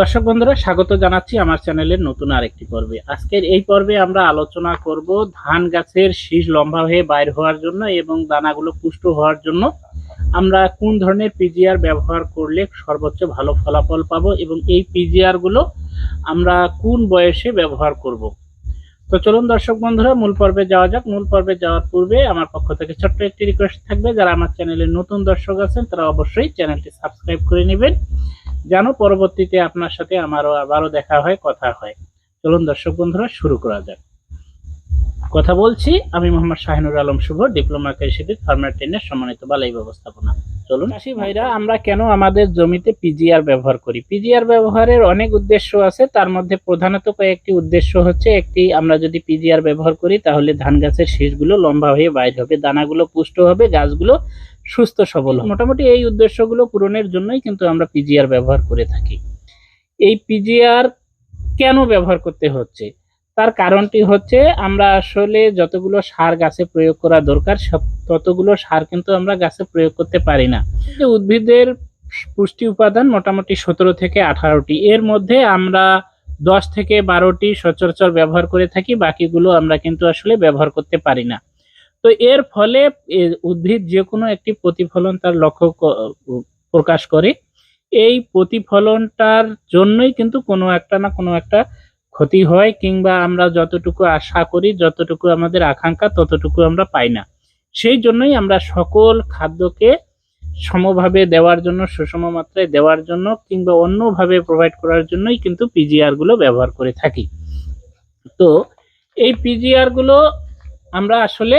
দর্শক বন্ধুরা, স্বাগত জানাচ্ছি আমার চ্যানেলের নতুন আরেকটি পর্বে। আজকের এই পর্বে আমরা আলোচনা করব ধান গাছের শীষ লম্বা হয়ে বাইর হওয়ার জন্য এবং দানাগুলো পুষ্ট হওয়ার জন্য। আমরা কোন ধরনের পিজিআর ব্যবহার করলে সর্বোচ্চ ভালো ফলাফল পাবো এবং এই পিজিআরগুলো আমরা কোন বয়সে ব্যবহার করব? তো চলুন দর্শক বন্ধুরা, মূল পর্বে যাওয়া যাক। মূল পর্বে যাওয়ার পূর্বে আমার পক্ষ থেকে ছোট্ট একটি রিকোয়েস্ট থাকবে। যারা আমার চ্যানেলের নতুন দর্শক আছেন, তারা অবশ্যই চ্যানেলটি সাবস্ক্রাইব করে নেবেন। যেন পরবর্তীতে আপনার সাথে আমারও আবারও দেখা হয় কথা হয়। চলুন দর্শক বন্ধুরা শুরু করা যাক। কথা বলছি আমি মোহাম্মদ শাহিনুর আলম শুভ ডিপ্লোমা কৃষিতে ফার্মার ট্রেনের সম্মানিত বালাই ব্যবস্থাপনা। চলুন। চাষি ভাইরা আমরা কেন আমাদের জমিতে পিজিআর ব্যবহার করি? পিজিআর ব্যবহারের অনেক উদ্দেশ্য আছে তার মধ্যে প্রধানত কয়েকটি উদ্দেশ্য হচ্ছে একটি আমরা যদি পিজিআর ব্যবহার করি তাহলে ধান গাছের শীষগুলো লম্বা হয়ে বাইর হবে দানাগুলো পুষ্ট হবে গাছগুলো সুস্থ, সবল মোটামুটি এই উদ্দেশ্যগুলো পূরণের জন্যই কিন্তু আমরা পিজিআর ব্যবহার করে থাকি। এই পিজিআর কেন ব্যবহার করতে হচ্ছে? তার কারণটি হচ্ছে আমরা আসলে যতগুলো সার গাছে প্রয়োগ করা দরকার ততগুলো সার কিন্তু আমরা গাছে প্রয়োগ করতে পারি না। উদ্ভিদের পুষ্টি উপাদান মোটামুটি সতেরো থেকে আঠারোটি। এর মধ্যে আমরা দশ থেকে বারোটি সচরাচর ব্যবহার করে থাকি, বাকিগুলো আমরা কিন্তু আসলে ব্যবহার করতে পারি না। তো এর ফলে উদ্ভিদ যে কোনো একটি প্রতিফলন তার লক্ষ্য প্রকাশ করে। এই প্রতিফলনটার জন্যই কিন্তু কোনো একটা না কোনো একটা ক্ষতি হয় কিংবা আমরা যতটুকু আশা করি, যতটুকু আমাদের আকাঙ্ক্ষা, ততটুকু আমরা পাই না। সেই জন্যই আমরা সকল খাদ্যকে সমভাবে দেওয়ার জন্য, সুষম মাত্রায় দেওয়ার জন্য কিংবা অন্যভাবে প্রোভাইড করার জন্যই কিন্তু পিজিআরগুলো ব্যবহার করে থাকি। তো এই পিজিআরগুলো আমরা আসলে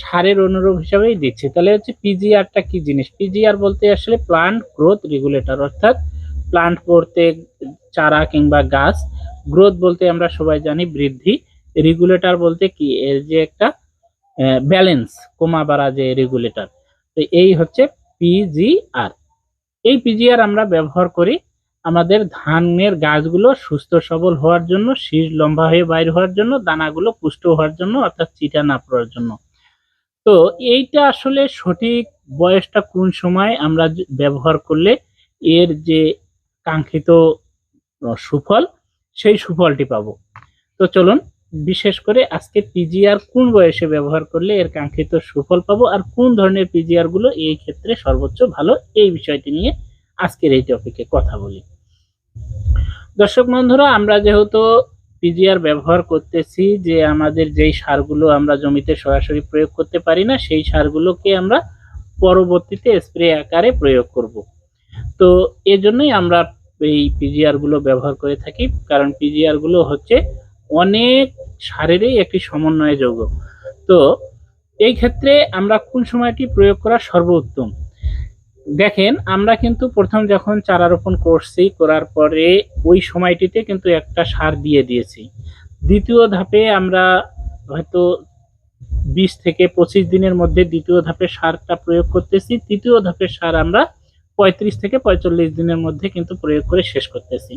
সারের অনুরূপ হিসাবেই দিচ্ছি। তাহলে হচ্ছে পিজিআরটা কি জিনিস? পিজিআর বলতে আসলে প্লান্ট গ্রোথ রেগুলেটর অর্থাৎ প্লান্ট বলতে চারা কিংবা গাছ গ্রোথ বলতে আমরা সবাই জানি বৃদ্ধি রেগুলেটর বলতে কি? এর যে একটা ব্যালেন্স কমা বাড়া যে রেগুলেটর তো এই হচ্ছে পিজিআর এই পিজিআর আমরা ব্যবহার করি আমাদের ধানের গাছগুলো সুস্থ সবল হওয়ার জন্য, শীষ লম্বা হয়ে বাইর হওয়ার জন্য, দানাগুলো পুষ্ট হওয়ার জন্য, অর্থাৎ চিটা না পড়ার জন্য। তো এইটা আসলে সঠিক বয়সটা কোন সময় আমরা ব্যবহার করলে এর যে কাঙ্ক্ষিত সুফল, সেই সুফলটি পাবো। তো চলুন, বিশেষ করে আজকে পিজিআর কোন বয়সে ব্যবহার করলে এর কাঙ্ক্ষিত সুফল পাবো আর কোন ধরনের পিজিআরগুলো এই ক্ষেত্রে সর্বোচ্চ ভালো, এই বিষয়টি নিয়ে আজকের এই টপিকে কথা বলি। দর্শক বন্ধুরা, আমরা যেহেতু পিজিআর ব্যবহার করতেছি যে আমাদের যেই সারগুলো আমরা জমিতে সরাসরি প্রয়োগ করতে পারি না, সেই সারগুলোকে আমরা পরবর্তীতে স্প্রে আকারে প্রয়োগ করব। তো এজন্যই আমরা এই পিজিআরগুলো ব্যবহার করে থাকি, কারণ পিজিআরগুলো হচ্ছে অনেক সারেরই একটি সমন্বয় যৌগ তো এই ক্ষেত্রে আমরা কোন সময়টি প্রয়োগ করা সর্বোত্তম? দেখেন, আমরা কিন্তু প্রথম যখন চারা রোপণ করছি, করার পরে ওই সময়টিতে কিন্তু একটা সার দিয়ে দিয়েছি। দ্বিতীয় ধাপে আমরা হয়তো বিশ থেকে পঁচিশ দিনের মধ্যে দ্বিতীয় ধাপে সারটা প্রয়োগ করতেছি। তৃতীয় ধাপের সার আমরা পঁয়ত্রিশ থেকে পঁয়তাল্লিশ দিনের মধ্যে কিন্তু প্রয়োগ করে শেষ করতেছি।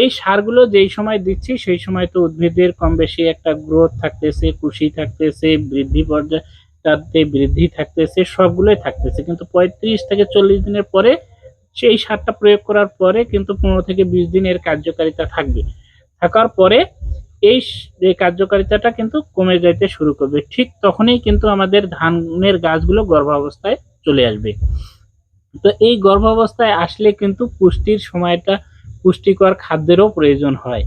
এই সারগুলো যেই সময় দিচ্ছি, সেই সময় তো উদ্ভিদের কম বেশি একটা গ্রোথ থাকতেছে কুশি থাকতেছে, বৃদ্ধি পর্যায়ে তাতে বৃদ্ধি থাকতেছে, সবগুলোই থাকতেছে। কিন্তু পঁয়ত্রিশ থেকে চল্লিশ দিনের পরে সেই সারটা প্রয়োগ করার পরে কিন্তু পনেরো থেকে বিশ দিনের কার্যকারিতা থাকবে। থাকার পরে এই কার্যকারিতাটা কিন্তু কমে যাইতে শুরু করবে। ঠিক তখনই কিন্তু আমাদের ধানের গাছগুলো গর্ভাবস্থায় চলে আসবে। তো এই গর্ভাবস্থায় আসলে কিন্তু পুষ্টির সময়টা পুষ্টিকর খাদ্যেরও প্রয়োজন হয়।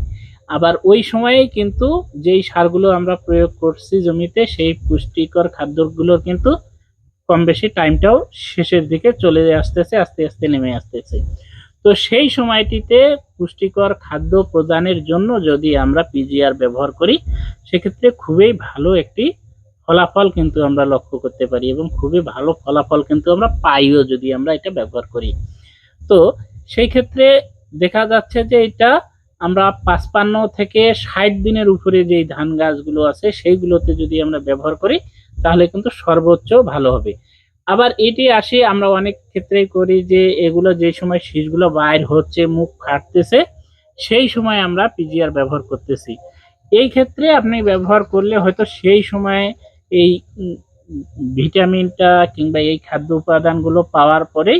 আবার ওই সময়ে কিন্তু যেই সারগুলো আমরা প্রয়োগ করছি জমিতে, সেই পুষ্টিকর খাদ্যগুলোর কিন্তু কম বেশি টাইমটাও শেষের দিকে চলে আসতেছে, আস্তে আস্তে নেমে আসতেছে। তো সেই সময়টিতে পুষ্টিকর খাদ্য প্রদানের জন্য যদি আমরা পিজিআর ব্যবহার করি, সেক্ষেত্রে খুবই ভালো একটি ফলাফল কিন্তু আমরা লক্ষ্য করতে পারি এবং খুবই ভালো ফলাফল কিন্তু আমরা পাইও যদি আমরা এটা ব্যবহার করি। তো সেই ক্ষেত্রে দেখা যাচ্ছে যে এটা আমরা পাঁচপান্ন থেকে ষাট দিনের উপরে যে ধান গাছগুলো আছে, সেইগুলোতে যদি আমরা ব্যবহার করি, তাহলে কিন্তু সর্বোচ্চ ভালো হবে। আবার এটি আসে, আমরা অনেক ক্ষেত্রেই করি যে, এগুলো যে সময় শীষগুলো বাইর হচ্ছে, মুখ ফাটতেছে, সেই সময় আমরা পিজিআর ব্যবহার করতেছি। এই ক্ষেত্রে আপনি ব্যবহার করলে হয়তো সেই সময়ে এই ভিটামিনটা কিংবা এই খাদ্য উপাদানগুলো পাওয়ার পরেই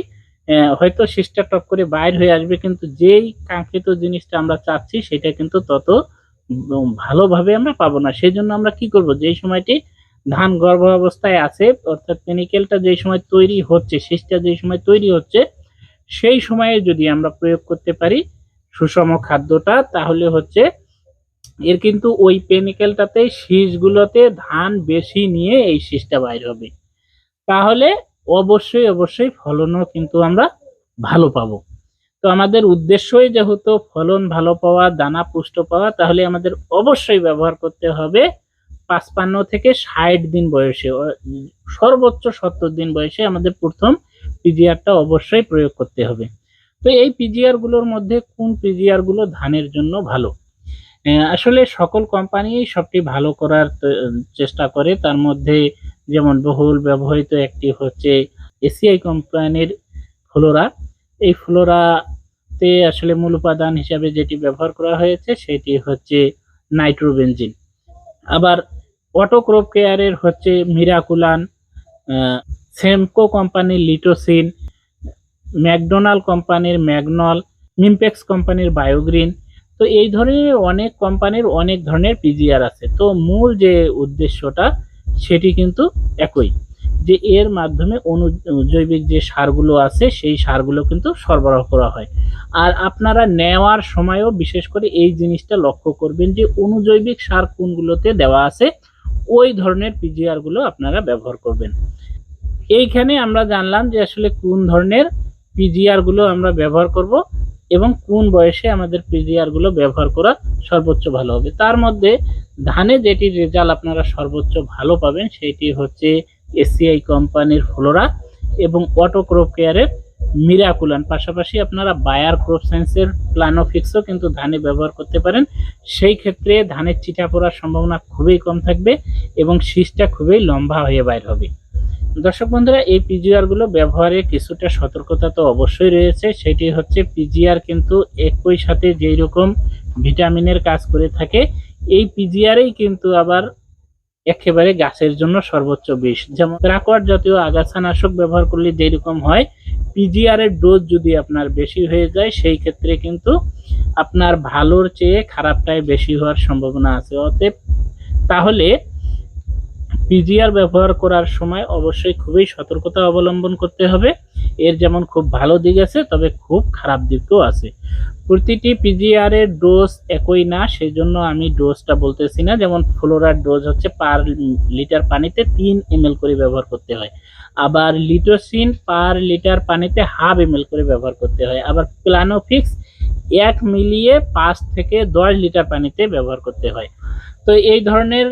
হয়তো শীষটা টপ করে বাইর হয়ে আসবে, কিন্তু যেই কাঙ্ক্ষিত জিনিসটা আমরা চাচ্ছি, সেটা কিন্তু তত ভালোভাবে আমরা পাবো না। সেই জন্য আমরা কি করব? যেই সময়টি ধান গর্ভ অবস্থায় আছে, অর্থাৎ পেনিকেলটা যেই সময় তৈরি হচ্ছে শীষটা যেই সময় তৈরি হচ্ছে, সেই সময়ে যদি আমরা প্রয়োগ করতে পারি সুষম খাদ্যটা, তাহলে হচ্ছে এর কিন্তু ওই পেনিকেলটাতে শীষগুলোতে ধান বেশি নিয়ে এই শীষটা বাইর হবে। তাহলে অবশ্যই অবশ্যই ফলনও কিন্তু আমরা ভালো পাবো। তো আমাদের উদ্দেশ্যই যেহেতু ফলন ভালো পাওয়া, দানা পুষ্ট পাওয়া, তাহলে আমাদের অবশ্যই ব্যবহার করতে হবে পাঁচপান্ন থেকে ষাট দিন বয়সে সর্বোচ্চ সত্তর দিন বয়সে আমাদের প্রথম পিজিআরটা অবশ্যই প্রয়োগ করতে হবে। তো এই পিজিআরগুলোর মধ্যে কোন পিজিআরগুলো ধানের জন্য ভালো? আসলে সকল কোম্পানি সবটি ভালো করার চেষ্টা করে, তার মধ্যে যেমন বহুল ব্যবহৃত একটি হচ্ছে এসিআই কোম্পানির ফ্লোরা। এই ফ্লোরাতে আসলে মূল উপাদান হিসাবে যেটি ব্যবহার করা হয়েছে সেটি হচ্ছে নাইট্রোবেনজিন। আবার অটোক্রোপ কেয়ারের হচ্ছে মিরাকুলান সেমকো কোম্পানির লিটোসিন, ম্যাকডোনাল্ড কোম্পানির ম্যাগনল মিমপেক্স কোম্পানির বায়োগ্রিন। তো এই ধরনের অনেক কোম্পানির অনেক ধরনের পিজিআর আছে। তো মূল যে উদ্দেশ্যটা সেটি কিন্তু একই। যে এর মাধ্যমে অনু জৈবিক যে সারগুলো আছে, সেই সারগুলো কিন্তু সরবরাহ করা হয়। আর আপনারা নেওয়ার সময়ও বিশেষ করে এই জিনিসটা লক্ষ্য করবেন যে অনুজৈবিক সার কোনগুলোতে দেওয়া আছে, ওই ধরনের পিজিআরগুলো আপনারা ব্যবহার করবেন। এইখানে আমরা জানলাম যে আসলে কোন ধরনের পিজিআরগুলো আমরা ব্যবহার করব। এবং কোন বয়সে আমাদের পিজিআরগুলো ব্যবহার করা সর্বোচ্চ ভালো হবে। তার মধ্যে ধানে যেটি রেজাল্ট আপনারা সর্বোচ্চ ভালো পাবেন সেটি হচ্ছে এসিআই কোম্পানির ফ্লোরা এবং অটোক্রপ কেয়ারের মিরাকুলান পাশাপাশি আপনারা বায়ার ক্রপ সায়েন্সের প্লানোফিক্সও কিন্তু ধানে ব্যবহার করতে পারেন। সেই ক্ষেত্রে ধানের চিটা পড়ার সম্ভাবনা খুবই কম থাকবে এবং শীষটা খুবই লম্বা হয়ে বাইর হবে। দর্শক বন্ধুরা, এই পিজিআরগুলো ব্যবহারে কিছুটা সতর্কতা তো অবশ্যই রয়েছে। সেটি হচ্ছে পিজিআর কিন্তু একই সাথে যেই রকম ভিটামিনের কাজ করে থাকে, এই পিজিআরই কিন্তু আবার একেবারে গাছের জন্য সর্বোচ্চ বিষ। যেমন রাকোয়ার জাতীয় আগাছানাশক ব্যবহার করলে যেরকম হয় পিজিআর এর ডোজ যদি আপনার বেশি হয়ে যায়, সেই ক্ষেত্রে কিন্তু আপনার ভালোর চেয়ে খারাপটাই বেশি হওয়ার সম্ভাবনা আছে। অতএব তাহলে পিজিআর ব্যবহার করার সময় অবশ্যই খুবই সতর্কতা অবলম্বন করতে হবে। এর যেমন খুব ভালো দিক আছে, তবে খুব খারাপ দিকও আছে। প্রতিটি পিজিআর এর ডোজ একই না সেই জন্য আমি ডোজটা বলতেছি না। যেমন ফ্লোরার ডোজ হচ্ছে পার লিটার পানিতে তিন এম করে ব্যবহার করতে হয়। আবার লিটোসিন পার লিটার পানিতে হাফ এম করে ব্যবহার করতে হয়। আবার প্লানোফিক্স এক মিলিয়ে পাঁচ থেকে দশ লিটার পানিতে ব্যবহার করতে হয়। তো এই ধরনের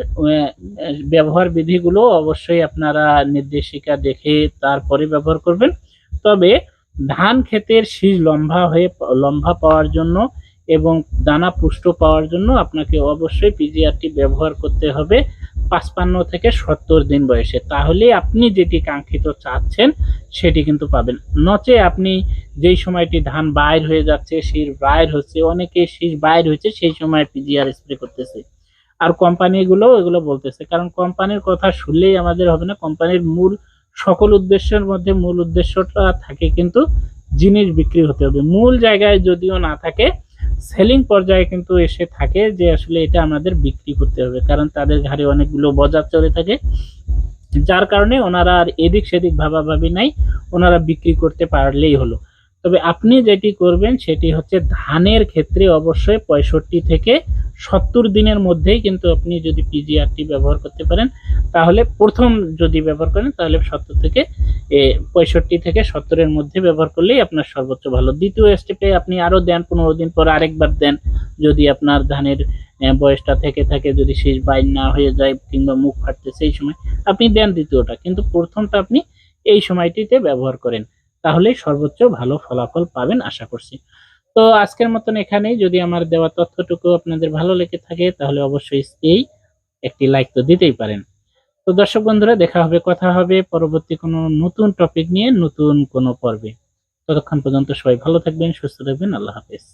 ব্যবহার বিধিগুলো অবশ্যই আপনারা নির্দেশিকা দেখে তারপরে ব্যবহার করবেন। তবে ধান ক্ষেতের শীষ লম্বা হয়ে, লম্বা পাওয়ার জন্য এবং দানা পুষ্ট পাওয়ার জন্য আপনাকে অবশ্যই পিজিআরটি ব্যবহার করতে হবে পাঁচপান্ন থেকে সত্তর দিন বয়সে। তাহলে আপনি যেটি কাঙ্ক্ষিত চাচ্ছেন সেটি কিন্তু পাবেন। নচে আপনি যেই সময়টি ধান বাইর হয়ে যাচ্ছে, শীষ বাইর হচ্ছে, অনেকে শীষ বাইর হচ্ছে সেই সময় পিজিআর স্প্রে করতেছে। আর কোম্পানিগুলো এগুলো বলতেছে। কারণ কোম্পানির কথা শুনলেই আমাদের হবে না। কোম্পানির মূল, সকল উদ্দেশ্যের মধ্যে মূল উদ্দেশ্যটা থাকে কিন্তু জিনিস বিক্রি হতে হবে। মূল জায়গায় যদিও না থাকে সেলিং পর্যায়ে কিন্তু এসে থাকে যে আসলে এটা আমাদের বিক্রি করতে হবে। কারণ তাদের ঘাড়ে অনেকগুলো বাজার চলে থাকে। যার কারণে ওনারা আর এদিক সেদিক ভাবাভাবি নাই, ওনারা বিক্রি করতে পারলেই হলো। তবে আপনি যেটি করবেন সেটি হচ্ছে ধানের ক্ষেত্রে অবশ্যই পঁয়ষট্টি থেকে সত্তর দিনের মধ্যেই কিন্তু আপনি যদি পিজিআরটি ব্যবহার করতে পারেন, তাহলে প্রথম যদি ব্যবহার করেন, তাহলে সত্তর থেকে পঁয়ষট্টি থেকে সত্তরের মধ্যে ব্যবহার করলেই আপনার সর্বোচ্চ ভালো। দ্বিতীয় স্টেপে আপনি আরও দেন, পনেরো দিন পর আরেকবার দেন। যদি আপনার ধানের বয়সটা থেকে থাকে, যদি শেষ বাইর না হয়ে যায় কিংবা মুখ ফাটতে সেই সময়, আপনি দেন দ্বিতীয়টা। কিন্তু প্রথমটা আপনি এই সময়টিতে ব্যবহার করেন, তাহলেই সর্বোচ্চ ভালো ফলাফল পাবেন, আশা করছি। তো আজকের মতন এখানেই। যদি আমার দেওয়া তথ্যটুকু আপনাদের ভালো লেগে থাকে, তাহলে অবশ্যই এই একটি লাইক তো দিতেই পারেন। তো দর্শক বন্ধুরা, দেখা হবে, কথা হবে পরবর্তী কোনো নতুন টপিক নিয়ে, নতুন কোনো পর্বে। ততক্ষণ পর্যন্ত সবাই ভালো থাকবেন, সুস্থ থাকবেন, আল্লাহ হাফেজ।